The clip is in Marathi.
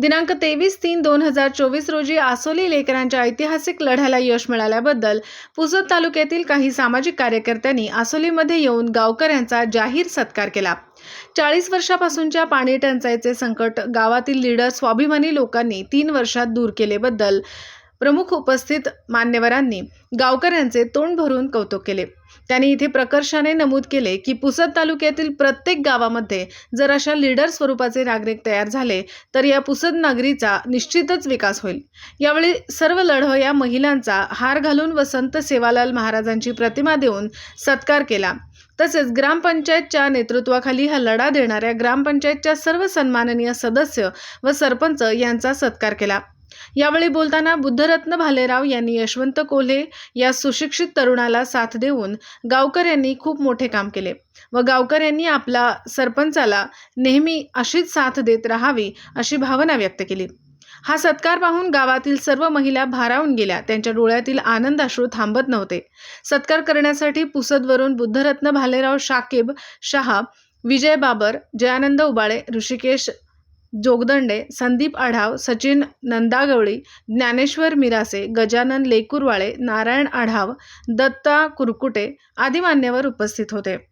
दिनांक तेवीस तीन दोन हजार चोवीस रोजी आसोली लेकरांच्या ऐतिहासिक लढ्याला यश मिळाल्याबद्दल पुसद तालुक्यातील काही सामाजिक कार्यकर्त्यांनी आसोलीमध्ये येऊन गावकऱ्यांचा जाहीर सत्कार केला. चाळीस वर्षापासूनच्या पाणी टंचाईचे संकट गावातील लीडर स्वाभिमानी लोकांनी तीन वर्षात दूर केलेबद्दल प्रमुख उपस्थित मान्यवरांनी गावकऱ्यांचे तोंड भरून कौतुक केले. त्यांनी इथे प्रकर्षाने नमूद केले की पुसद तालुक्यातील प्रत्येक गावामध्ये जर अशा लीडर स्वरूपाचे नागरिक तयार झाले तर या पुसद नागरीचा निश्चितच विकास होईल. यावेळी सर्व लढव या महिलांचा हार घालून व संत सेवालाल महाराजांची प्रतिमा देऊन सत्कार केला. तसेच ग्रामपंचायतच्या नेतृत्वाखाली हा लढा देणाऱ्या ग्रामपंचायतच्या सर्व सन्माननीय सदस्य व सरपंच यांचा सत्कार केला. यावेळी बोलताना बुद्धरत्न भालेराव यांनी यशवंत कोल्हे या सुशिक्षित तरुणाला साथ देऊन गावकऱ्यांनी खूप मोठे काम केले व गावकऱ्यांनी आपला सरपंचाला नेहमी अशीच साथ देत राहावी अशी भावना व्यक्त केली. हा सत्कार पाहून गावातील सर्व महिला भारावून गेल्या. त्यांच्या डोळ्यातील आनंदाश्रू थांबत नव्हते. सत्कार करण्यासाठी पुसदवरून बुद्धरत्न भालेराव शाकिब शहा विजय बाबर जयानंद उबाळे ऋषिकेश जोगदंडे संदीप आढाव सचिन नंदागवळी ज्ञानेश्वर मिरासे गजानन लेकुरवाळे नारायण आढाव दत्ता कुरकुटे आदी मान्यवर उपस्थित होते.